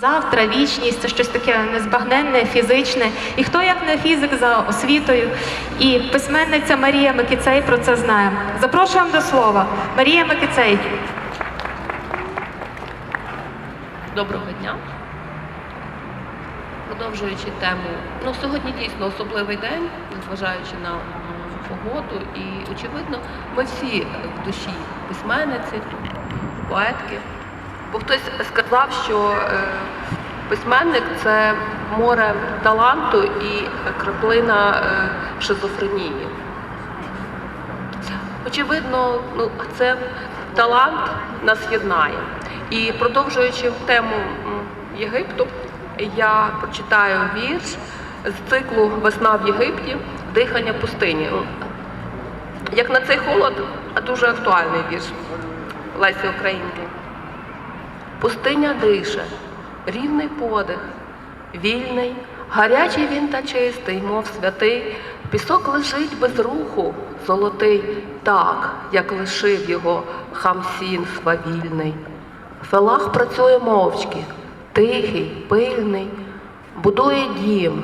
Завтра, вічність це щось таке незбагненне, фізичне. І хто як не фізик за освітою? І письменниця Марія Микицей про це знає. Запрошуємо до слова. Марія Микицей. Доброго дня. Продовжуючи тему, ну сьогодні дійсно особливий день, незважаючи на погоду, і очевидно, ми всі в душі письменниці, поетки. Бо хтось сказав, що е, письменник це море таланту і краплина е, шизофренії. Очевидно, ну це талант нас єднає. І продовжуючи тему Єгипту, я прочитаю вірш з циклу Весна в Єгипті, дихання пустині. Як на цей холод, а дуже актуальний вірш Лесі Українки. Пустиня дише, рівний подих, вільний, гарячий він та чистий, мов святий, пісок лежить без руху, золотий, так, як лишив його хамсін свавільний. Фелах працює мовчки, тихий, пильний, будує дім,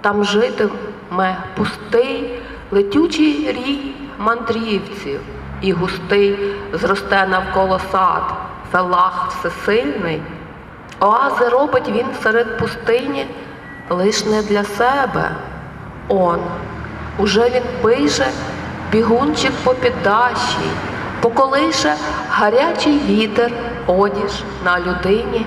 там житиме пустий, летючий рій мандрівців, і густий зросте навколо сад, фелах всесильний. Оази робить він серед пустині лиш не для себе. Он, уже він пише бігунчик по піддаші, поколише гарячий вітер одіж на людині.